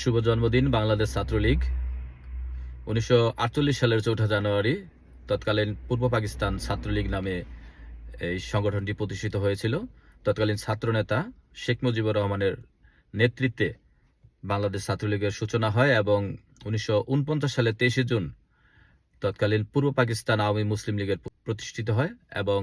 শুভ জন্মদিন, বাংলাদেশ ছাত্রলীগ। উনিশশো আটচল্লিশ সালের চৌঠা জানুয়ারি, তৎকালীন পূর্ব পাকিস্তান ছাত্রলীগ নামে এই সংগঠনটি প্রতিষ্ঠিত হয়েছিল। তৎকালীন ছাত্রনেতা শেখ মুজিবুর রহমানের নেতৃত্বে বাংলাদেশ ছাত্রলীগের সূচনা হয় এবং উনিশশো সালের তেইশে জুন তৎকালীন পূর্ব পাকিস্তান আওয়ামী মুসলিম লীগের প্রতিষ্ঠিত হয় এবং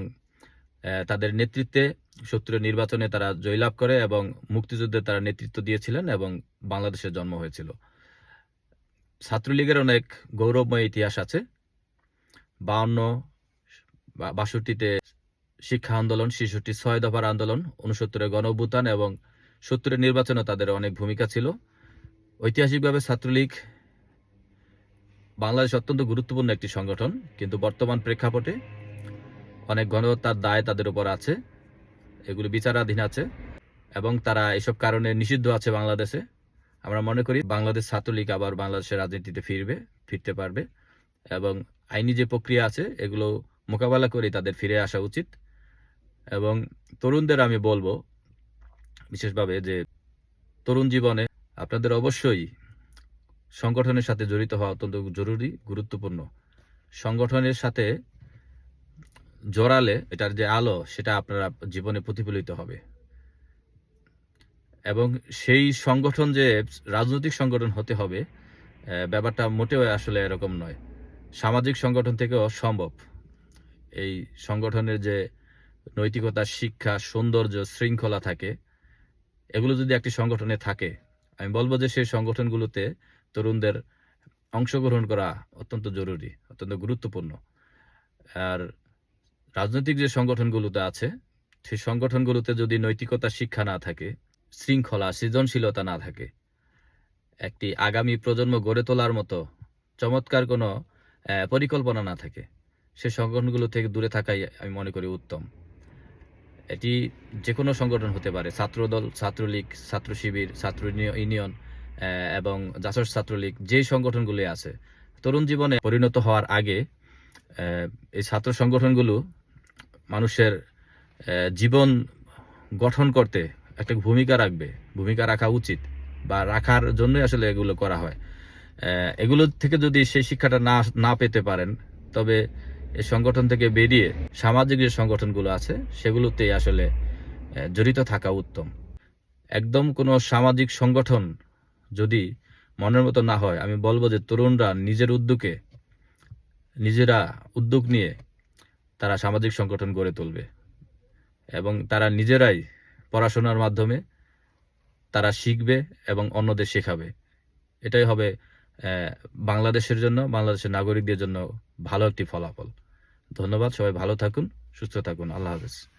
তাদের নেতৃত্বে সত্তরের নির্বাচনে তারা জয়লাভ করে এবং মুক্তিযুদ্ধে তারা নেতৃত্ব দিয়েছিলেন এবং বাংলাদেশের জন্ম হয়েছিল। ছাত্রলীগের অনেক গৌরবময় ইতিহাস আছে। বাউন্ন বাষট্টিতে শিক্ষা আন্দোলন শিশুটি ছয় দফার আন্দোলন উনসত্তরের গণ অভ্যুত্থান এবং সত্তরের নির্বাচনে তাদের অনেক ভূমিকা ছিল। ঐতিহাসিকভাবে ছাত্রলীগ বাংলাদেশ অত্যন্ত গুরুত্বপূর্ণ একটি সংগঠন, কিন্তু বর্তমান প্রেক্ষাপটে অনেক গণহত্যার দায় তাদের উপর আছে। এগুলো বিচারাধীন আছে এবং তারা এসব কারণে নিষিদ্ধ আছে বাংলাদেশে। আমরা মনে করি বাংলাদেশ ছাত্রলীগ আবার বাংলাদেশের রাজনীতিতে ফিরবে, ফিরতে পারবে এবং আইনি যে প্রক্রিয়া আছে, এগুলো মোকাবেলা করে তাদের ফিরে আসা উচিত। এবং তরুণদের আমি বলব বিশেষভাবে যে তরুণ জীবনে আপনাদের অবশ্যই সংগঠনের সাথে জড়িত হওয়া অত্যন্ত জরুরি, গুরুত্বপূর্ণ। সংগঠনের সাথে জড়ালে এটার যে আলো, সেটা আপনারা জীবনে প্রতিফলিত হবে। এবং সেই সংগঠন যে রাজনৈতিক সংগঠন হতে হবে ব্যাপারটা মোটেও আসলে এরকম নয়। সামাজিক সংগঠন থেকেও সম্ভব। এই সংগঠনের যে নৈতিকতা, শিক্ষা, সৌন্দর্য, শৃঙ্খলা থাকে, এগুলো যদি একটি সংগঠনে থাকে, আমি বলব যে সেই সংগঠনগুলোতে তরুণদের অংশগ্রহণ করা অত্যন্ত জরুরি, অত্যন্ত গুরুত্বপূর্ণ। আর রাজনৈতিক যে সংগঠনগুলোতে আছে, সেই সংগঠনগুলোতে যদি নৈতিকতা শিক্ষা না থাকে, শৃঙ্খলা সৃজনশীলতা না থাকে, একটি আগামী প্রজন্ম গড়ে তোলার মতো চমৎকার কোনো পরিকল্পনা না থাকে, সে সংগঠনগুলো থেকে দূরে থাকাই আমি মনে করি উত্তম। এটি যে কোনো সংগঠন হতে পারে, ছাত্রদল, ছাত্রলীগ ছাত্র শিবির ছাত্র ইউনিয়ন এবং জাসর ছাত্রলীগ, যেই সংগঠনগুলি আছে, তরুণ জীবনে পরিণত হওয়ার আগে এই ছাত্র সংগঠনগুলো মানুষের জীবন গঠন করতে একটা ভূমিকা রাখবে, ভূমিকা রাখা উচিত বা রাখার জন্যই আসলে এগুলো করা হয়। এগুলো থেকে যদি সেই শিক্ষাটা না না পেতে পারেন, তবে এই সংগঠন থেকে বেরিয়ে সামাজিক যে সংগঠনগুলো আছে সেগুলোতে আসলে জড়িত থাকা উত্তম। একদম কোনো সামাজিক সংগঠন যদি মনের মতো না হয়, আমি বলব যে তরুণরা নিজের উদ্যোগে, নিজেরা উদ্যোগ নিয়ে তারা সামাজিক সংগঠন গড়ে তুলবে। এবং তারা নিজেরাই পড়াশোনার মাধ্যমে তারা শিখবে এবং অন্যদের শেখাবে। এটাই হবে বাংলাদেশের জন্য, বাংলাদেশের নাগরিকদের জন্য ভালো একটি ফলাফল। ধন্যবাদ, সবাই ভালো থাকুন, সুস্থ থাকুন। আল্লাহ হাফেজ।